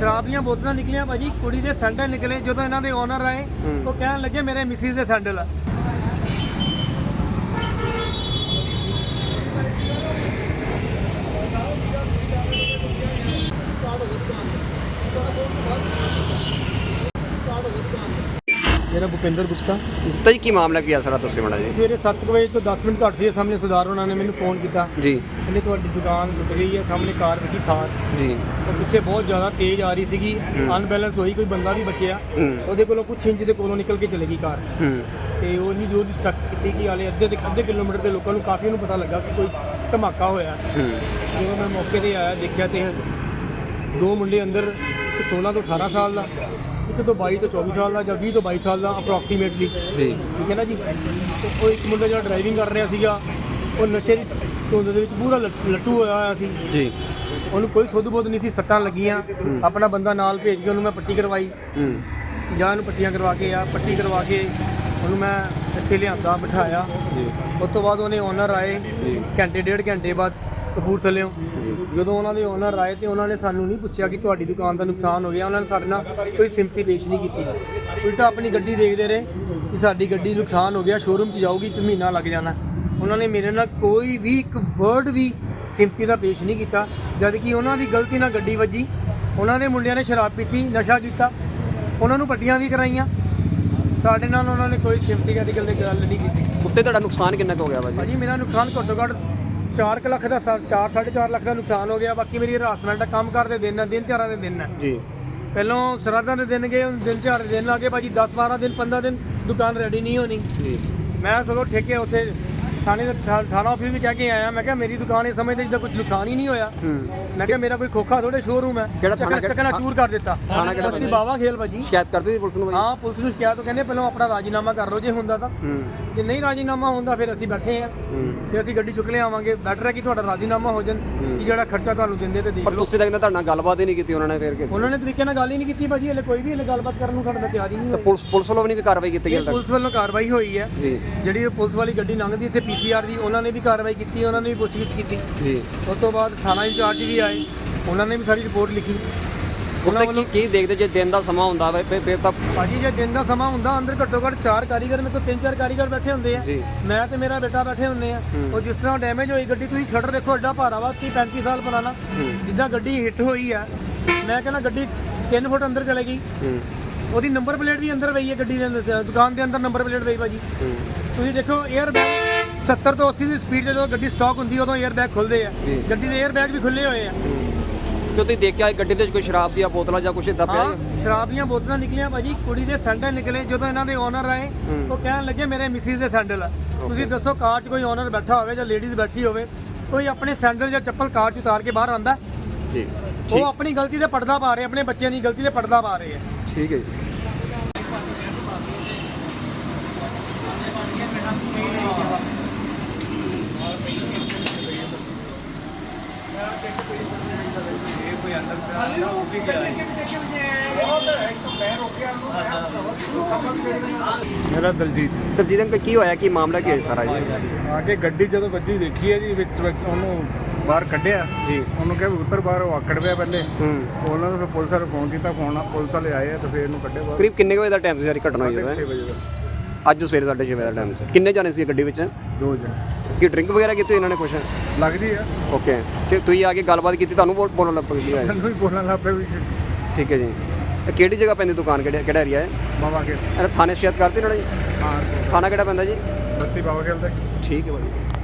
ਸ਼ਰਾਬ ਦੀਆਂ ਬੋਤਲਾਂ ਨਿਕਲੀਆਂ ਭਾਜੀ ਕੁੜੀ ਦੇ ਸੈਂਡਲ ਨਿਕਲੇ ਜਦੋਂ ਇਹਨਾਂ ਦੇ ਓਨਰ ਆਏ। ਉਹ ਕਹਿਣ ਲੱਗੇ ਮੇਰੇ ਮਿਸਿਸ ਦੇ ਸੈਂਡਲ ਆ ਮੇਰਾ ਭੁਪਿੰਦਰ ਗੁਪਤਾ। ਤਾਂ ਜੀ ਕੀ ਮਾਮਲਾ ਕੀ ਆ ਸਾਰਾ ਮਾੜਾ ਜੀ ਸਵੇਰੇ 7 ਵਜੇ ਤੋਂ 10 ਮਿੰਟ ਘੱਟ ਸੀ ਸਾਹਮਣੇ ਸਰਦਾਰ ਉਹਨਾਂ ਨੇ ਮੈਨੂੰ ਫੋਨ ਕੀਤਾ। ਜੀ। ਕਹਿੰਦੇ ਤੁਹਾਡੀ ਦੁਕਾਨ ਲੁੱਟ ਗਈ ਹੈ ਸਾਹਮਣੇ ਕਾਰ ਵੱਜੀ ਥਾਰ। ਜੀ। ਉਹ ਪਿੱਛੇ ਬਹੁਤ ਜ਼ਿਆਦਾ ਤੇਜ਼ ਆ ਰਹੀ ਸੀਗੀ। ਅਨਬੈਲੈਂਸ ਹੋਈ ਕੋਈ ਬੰਦਾ ਵੀ ਬਚਿਆ। ਉਹਦੇ ਕੋਲੋਂ ਕੁਛ ਇੰਚ ਦੇ ਕੋਲੋਂ ਨਿਕਲ ਕੇ ਚਲੇ ਗਈ ਕਾਰ। ਤੇ ਉਹ ਇੰਨੀ ਜ਼ੋਰ ਦੀ ਸਟਕ ਕੀਤੀ ਕਿ ਹਾਲੇ ਅੱਧੇ ਦੇ ਅੱਧੇ ਕਿਲੋਮੀਟਰ ਦੇ ਲੋਕਾਂ ਨੂੰ ਕਾਫੀ ਨੂੰ ਪਤਾ ਲੱਗਾ ਕਿ ਕੋਈ ਧਮਾਕਾ ਹੋਇਆ। ਹੂੰ। ਜਦੋਂ ਮੈਂ ਮੌਕੇ ਤੇ ਆਇਆ ਦੇਖਿਆ ਤੇ ਦੋ ਮੁੰਡੇ ਅੰਦਰ ਇੱਕ 16 ਤੋਂ 18 ਸਾਲ ਦਾ। ਇੱਕ ਤੋਂ 22 ਤੋਂ 24 ਸਾਲ ਦਾ ਜਾਂ 20 ਤੋਂ 22 ਸਾਲ ਦਾ ਅਪਰੋਕਸੀਮੇਟਲੀ ਜੀ। ਠੀਕ ਹੈ ਨਾ ਜੀ? ਤੇ ਉਹ ਇੱਕ ਮੁੰਡਾ ਜਿਹੜਾ ਡਰਾਈਵਿੰਗ ਕਰ ਰਿਹਾ ਸੀਗਾ ਉਹ ਨਸ਼ੇ ਦੀ ਧੁੰਦ ਦੇ ਵਿੱਚ ਪੂਰਾ ਲੱਟ- ਲੱਟੂ ਹੋਇਆ ਹੋਇਆ ਸੀ। ਜੀ। ਉਹਨੂੰ ਕੋਈ ਸੁੱਧ ਬੁੱਧ ਨਹੀਂ ਸੀ ਸੱਟਾਂ ਲੱਗੀਆਂ। ਆਪਣਾ ਬੰਦਾ ਨਾਲ ਭੇਜ ਕੇ ਉਹਨੂੰ ਮੈਂ ਪੱਟੀ ਕਰਵਾਈ। ਹੂੰ। ਜਾਂ ਇਹਨੂੰ ਪੱਟੀਆਂ ਕਰਵਾ ਕੇ ਆ ਪੱਟੀ ਕਰਵਾ ਕੇ ਉਹਨੂੰ ਮੈਂ ਇੱਥੇ ਲਿਆਂਦਾ ਬਿਠਾਇਆ। ਜੀ। ਉਸ ਤੋਂ ਬਾਅਦ ਉਹਨੇ ਓਨਰ ਆਏ। ਜੀ। ਘੰਟੇ ਡੇਢ ਘੰਟੇ ਬਾਅਦ ਕਪੂਰਥਲਿਓਂ ਜਦੋਂ ਉਹਨਾਂ ਦੇ ਓਨਰ ਆਏ ਤੇ ਉਹਨਾਂ ਨੇ ਸਾਨੂੰ ਨਹੀਂ ਪੁੱਛਿਆ ਕਿ ਤੁਹਾਡੀ ਦੁਕਾਨ ਦਾ ਨੁਕਸਾਨ ਹੋ ਗਿਆ। ਉਹਨਾਂ ਨੇ ਸਾਡੇ ਨਾਲ ਕੋਈ ਸਿੰਪਥੀ ਪੇਸ਼ ਨਹੀਂ ਕੀਤੀ। ਉਲਟਾ ਆਪਣੀ ਗੱਡੀ ਦੇਖਦੇ ਰਹੇ ਕਿ ਸਾਡੀ ਗੱਡੀ ਨੁਕਸਾਨ ਹੋ ਗਿਆ ਸ਼ੋਰੂਮ 'ਚ ਜਾਊਗੀ ਇੱਕ ਮਹੀਨਾ ਲੱਗ ਜਾਣਾ। ਉਹਨਾਂ ਨੇ ਮੇਰੇ ਨਾਲ ਕੋਈ ਵੀ ਇੱਕ ਵਰਡ ਵੀ ਸਿੰਪਥੀ ਦਾ ਪੇਸ਼ ਨਹੀਂ ਕੀਤਾ। ਜਦ ਕਿ ਉਹਨਾਂ ਦੀ ਗਲਤੀ ਨਾਲ ਗੱਡੀ ਵੱਜੀ। ਉਹਨਾਂ ਦੇ ਮੁੰਡਿਆਂ ਨੇ ਸ਼ਰਾਬ ਪੀਤੀ ਨਸ਼ਾ ਕੀਤਾ। ਉਹਨਾਂ ਨੂੰ ਪੱਟੀਆਂ ਵੀ ਕਰਾਈਆਂ। ਸਾਡੇ ਨਾਲ ਉਹਨਾਂ ਨੇ ਕੋਈ ਸਿੰਪਥੀ ਦੀ ਗੱਲ ਗੱਲ ਨਹੀਂ ਕੀਤੀ। ਉੱਤੇ ਤੁਹਾਡਾ ਨੁਕਸਾਨ ਕਿੰਨਾ ਕੁ ਹੋ ਗਿਆ ਭਾਜੀ ਭਾਜੀ ਮੇਰਾ ਨੁਕਸਾਨ ਘੱਟੋ ਘੱਟ 4 ਲੱਖ ਦਾ 4 4.5 ਲੱਖ ਦਾ ਨੁਕਸਾਨ ਹੋ ਗਿਆ। ਬਾਕੀ ਮੇਰੀ ਹਰਾਸਮੈਂਟ ਦਾ ਕੰਮ ਕਰਦੇ ਦਿਨ ਆ ਦਿਨ ਤਿਉਹਾਰਾਂ ਦੇ ਦਿਨ ਆ। ਜੀ। ਪਹਿਲੋਂ ਸ਼ਰਾਧਾਂ ਦੇ ਦਿਨ ਗਏ ਦਿਨ ਤਿਉਹਾਰ ਦੇ ਦਿਨ ਗਏ। ਭਾਜੀ 10 12 ਦਿਨ 15 ਦਿਨ ਦੁਕਾਨ ਰੈਡੀ ਨਹੀਂ ਹੋਣੀ। ਜੀ। ਮੈਂ ਸਗੋਂ ਠੇਕੇ ਉੱਥੇ ਥਾਣੇ ਦੇ ਥਾਣਾ ਆਫਿਸ ਵੀ ਕਹਿ ਕੇ ਆਇਆ। ਮੈਂ ਕਿਹਾ ਮੇਰੀ ਦੁਕਾਨ ਇਸ ਸਮੇਂ ਤੇ ਜਿੱਦਾਂ ਕੁਝ ਨੁਕਸਾਨ ਹੀ ਨਹੀਂ ਹੋਇਆ। ਮੈਂ ਕਿਹਾ ਮੇਰਾ ਕੋਈ ਖੋਖਾ ਥੋੜੇ ਸ਼ੋਰੂਮ ਹੈ। ਕਿਹੜਾ ਥਾਣਾ ਚੱਕਣਾ- ਚੂਰ ਕਰ ਦਿੱਤਾ। ਥਾਣਾ ਕਿਹੜਾ ਬਸਤੀ ਬਾਵਾ ਖੇਲ ਭਾਜੀ। ਸ਼ਿਕਾਇਤ ਕਰਦੇ ਸੀ ਪੁਲਿਸ ਨੂੰ ਹਾਂ ਪੁਲਿਸ ਨੂੰ ਸ਼ਿਕਾਇਤ ਉਹ ਕਹਿੰਦੇ ਪਹਿਲਾਂ ਆਪਣਾ ਰਾਜੀਨਾਮਾ ਕਰ ਲਓ ਜੇ ਹੁੰਦਾ ਤਾਂ। ਜੇ ਨਹੀਂ ਰਾਜੀਨਾਮਾ ਹੁੰਦਾ ਫਿਰ ਅਸੀਂ ਬੈਠੇ ਹੂੰ। ਤੇ ਅਸੀਂ ਗੱਡੀ ਚੁੱਕ ਲਿਆਵਾਂਗੇ। ਬੈਟਰ ਹੈ ਕਿ ਤੁਹਾਡਾ ਰਾਜ਼ੀਨਾਮਾ ਹੋ ਜਾਣ ਕਿ ਜਿਹੜਾ ਖਰਚਾ ਤੁਹਾਨੂੰ ਦਿੰਦੇ ਤੇ ਦੇਖ ਪਰ ਲਓ। ਤੁਸੀਂ ਤਾਂ ਕਹਿੰਦੇ ਤੁਹਾਡੇ ਨਾਲ ਗੱਲਬਾਤ ਹੀ ਨਹੀਂ ਕੀਤੀ ਉਹਨਾਂ ਨੇ ਫੇਰ ਕਿ ਉਹਨਾਂ ਨੇ ਤਰੀਕੇ ਨਾਲ ਗੱਲ ਹੀ ਨਹੀਂ ਕੀਤੀ ਭਾਜੀ ਹਲੇ ਕੋਈ ਵੀ ਹਲੇ ਗੱਲਬਾਤ ਕਰਨ ਨੂੰ ਸਾਡੇ ਨਾਲ ਤਿਆਰ ਹੀ ਨਹੀਂ ਹੋਈ ਪੁਲਿਸ ਪੁਲਿਸ ਵੱਲੋਂ ਵੀ ਨਹੀਂ ਕਾਰਵਾਈ ਕੀਤੀ ਗਈ ਪੁਲਿਸ ਵੱਲੋਂ ਕਾਰਵਾਈ ਹੋਈ ਹੈ। ਜਿਹੜੀ ਪੁਲਿਸ ਵਾਲੀ ਗੱਡੀ ਲੰਘਦੀ ਇੱਥੇ ਪੀਸੀਆਰ ਦੀ ਉਹਨਾਂ ਨੇ ਵੀ ਕਾਰਵਾਈ ਕੀਤੀ ਉਹਨਾਂ ਨੇ ਵੀ ਪੁੱਛਗਿੱਛ ਕੀਤੀ। ਜੀ। ਉਸ ਤੋਂ ਬਾਅਦ ਥਾਣਾ ਇੰਚਾਰਜ ਵੀ ਆਏ ਉਹਨਾਂ ਨੇ ਵੀ ਸਾਰੀ ਰਿਪੋਰਟ ਲਿਖੀ। ਉਹਨਾਂ ਵੱਲੋਂ ਕੀ ਦੇਖਦੇ ਜੇ ਦਿਨ ਦਾ ਸਮਾਂ ਹੁੰਦਾ ਵਾ ਫਿਰ ਤਾਂ ਭਾਜੀ ਜੇ ਦਿਨ ਦਾ ਸਮਾਂ ਹੁੰਦਾ ਅੰਦਰ ਘੱਟੋ ਘੱਟ ਚਾਰ ਕਾਰੀਗਰ ਮੇਰੇ ਕੋਲ ਤਿੰਨ ਚਾਰ ਕਾਰੀਗਰ ਬੈਠੇ ਹੁੰਦੇ ਆ। ਮੈਂ ਤੇ ਮੇਰਾ ਬੇਟਾ ਬੈਠੇ ਹੁੰਦੇ ਆ। ਉਹ ਜਿਸ ਤਰ੍ਹਾਂ ਡੈਮੇਜ ਹੋਈ ਗੱਡੀ ਤੁਸੀਂ ਸ਼ਟਰ ਦੇਖੋ ਐਡਾ ਭਾਰਾ ਵਾ 30 35 ਸਾਲ ਪੁਰਾਣਾ। ਜਿੱਦਾਂ ਗੱਡੀ ਹਿੱਟ ਹੋਈ ਆ ਮੈਂ ਕਹਿੰਦਾ ਗੱਡੀ 3 ਫੁੱਟ ਅੰਦਰ ਚਲੇ ਗਈ। ਹੂੰ, ਉਹਦੀ ਨੰਬਰ ਪਲੇਟ ਵੀ ਅੰਦਰ ਪਈ ਹੈ ਗੱਡੀ ਦੇ ਅੰਦਰ ਦੁਕਾਨ ਦੇ ਅੰਦਰ ਨੰਬਰ ਪਲੇਟ ਪਈ ਭਾਜੀ। ਤੁਸੀਂ ਦੇਖੋ 에ਅਰ ਬੈਗ 70 ਤੋਂ 80 ਦੀ ਸਪੀਡ ਜਦੋਂ ਗੱਡੀ ਸਟਾਕ ਹੁੰਦੀ ਹੈ, ਉਦੋਂ 에ਅਰ ਬੈਗ ਖੁੱਲਦੇ ਆ। ਗੱਡੀ ਦੇ 에ਅਰ ਬੈਗ ਵੀ ਖੁੱਲੇ ਹੋਏ ਆ। ਜੋ ਤੁਸੀਂ ਦੇਖਿਆ ਗੱਡੀ ਦੇ ਵਿੱਚ ਕੋਈ ਸ਼ਰਾਬ ਦੀਆਂ ਬੋਤਲਾਂ ਜਾਂ ਕੁਛ ਇਦਾਂ ਪਿਆ ਹਾਂ ਹੈ? ਸ਼ਰਾਬ ਦੀਆਂ ਬੋਤਲਾਂ ਨਿਕਲੀਆਂ ਭਾਜੀ। ਕੁੜੀ ਦੇ ਸੈਂਡਲ ਨਿਕਲੇ ਜਦੋਂ ਇਹਨਾਂ ਦੇ ਓਨਰ ਆਏ। ਉਹ ਕਹਿਣ ਲੱਗੇ ਮੇਰੇ ਮਿਸਿਸ ਦੇ ਸੈਂਡਲ ਆ। ਤੁਸੀਂ ਦੱਸੋ ਕਾਰ 'ਚ ਕੋਈ ਓਨਰ ਬੈਠਾ ਹੋਵੇ ਜਾਂ ਲੇਡੀਜ਼ ਬੈਠੀ ਹੋਵੇ ਕੋਈ ਆਪਣੇ ਸੈਂਡਲ ਜਾਂ ਚੱਪਲ ਕਾਰ 'ਚ ਉਤਾਰ ਕੇ ਬਾਹਰ ਆਂਦਾ ਜੀ ਉਹ ਆਪਣੀ ਗਲਤੀ ਤੇ ਪਰਦਾ ਪਾ ਰਹੇ ਆਪਣੇ ਬੱਚਿਆਂ ਦੀ ਗਲਤੀ ਤੇ ਪਰਦਾ ਪਾ ਰਹੇ ਆ। ਠੀਕ ਹੈ ਜੀ। ਮੇਰਾ ਦਲਜੀਤ। ਤਰਜੀਤ ਅੰਕਲ ਕੀ ਹੋਇਆ? ਕੀ ਮਾਮਲਾ ਕੀ ਹੈ ਸਾਰਾ ਜੀ? ਆ ਕੇ ਗੱਡੀ ਜਦੋਂ ਵੱਜੀ ਦੇਖੀ ਹੈ ਜੀ ਵਿੱਚ ਵਿੱਚ ਉਹਨੂੰ ਬਾਹਰ ਕੱਢਿਆ। ਜੀ। ਉਹਨੂੰ ਕਿਹਾ ਵੀ ਉੱਤਰ ਬਾਹਰ ਉਹ ਆਕੜ ਪਿਆ ਪਹਿਲੇ। ਹੂੰ। ਉਹਨਾਂ ਨੂੰ ਫਿਰ ਪੁਲਿਸ ਵਾਲੇ ਫੋਨ ਕੀਤਾ ਫੋਨ ਪੁਲਿਸ ਵਾਲੇ ਆਏ ਆ ਤੇ ਫਿਰ ਇਹਨੂੰ ਕੱਢਿਆ ਬਾਹਰ। ਕਰੀਬ ਕਿੰਨੇ ਕੁ ਵਜੇ ਦਾ ਟਾਈਮ ਸੀ ਸਾਰੀ ਘਟਨਾ ਹੋਈ 6 ਹੈ ਵਜੇ ਦਾ। ਅੱਜ ਸਵੇਰੇ 6:30 ਵਜੇ ਦਾ ਟਾਈਮ ਸੀ। ਕਿੰਨੇ ਜਾਣੇ ਸੀ ਗੱਡੀ ਵਿੱਚ? ਦੋ ਜਣੇ। ਕੀ ਡਰਿੰਕ ਵਗੈਰਾ ਕੀਤੀ ਇਹਨਾਂ ਨੇ ਕੁਛ ਲੱਗਦੀ ਆ। ਓਕੇ ਤੇ ਤੁਸੀਂ ਆ ਕੇ ਗੱਲਬਾਤ ਕੀਤੀ ਤੁਹਾਨੂੰ ਬੋਲ- ਬੋਲਣ ਲੱਗ ਪਈ ਹੈ ਮੈਨੂੰ ਵੀ ਬੋਲਣ ਲੱਗ ਪਿਆ ਵੀ ਠੀਕ ਹੈ ਜੀ। ਇਹ ਕਿਹੜੀ ਜਗ੍ਹਾ ਪੈਂਦੀ ਦੁਕਾਨ ਕਿਹੜਾ ਕਿਹੜਾ ਏਰੀਆ ਹੈ ਬਾਬਾ ਖੇਲ ਇਹ ਥਾਣੇ ਸ਼ਿਕਾਇਤ ਕਰਤੀ ਇਹਨਾਂ ਨੇ ਜੀ ਹਾਂ। ਥਾਣਾ ਕਿਹੜਾ ਪੈਂਦਾ ਜੀ? ਬਸਤੀ ਬਾਬਾ ਖੇਲ ਦਾ। ਠੀਕ ਹੈ ਭਾਈ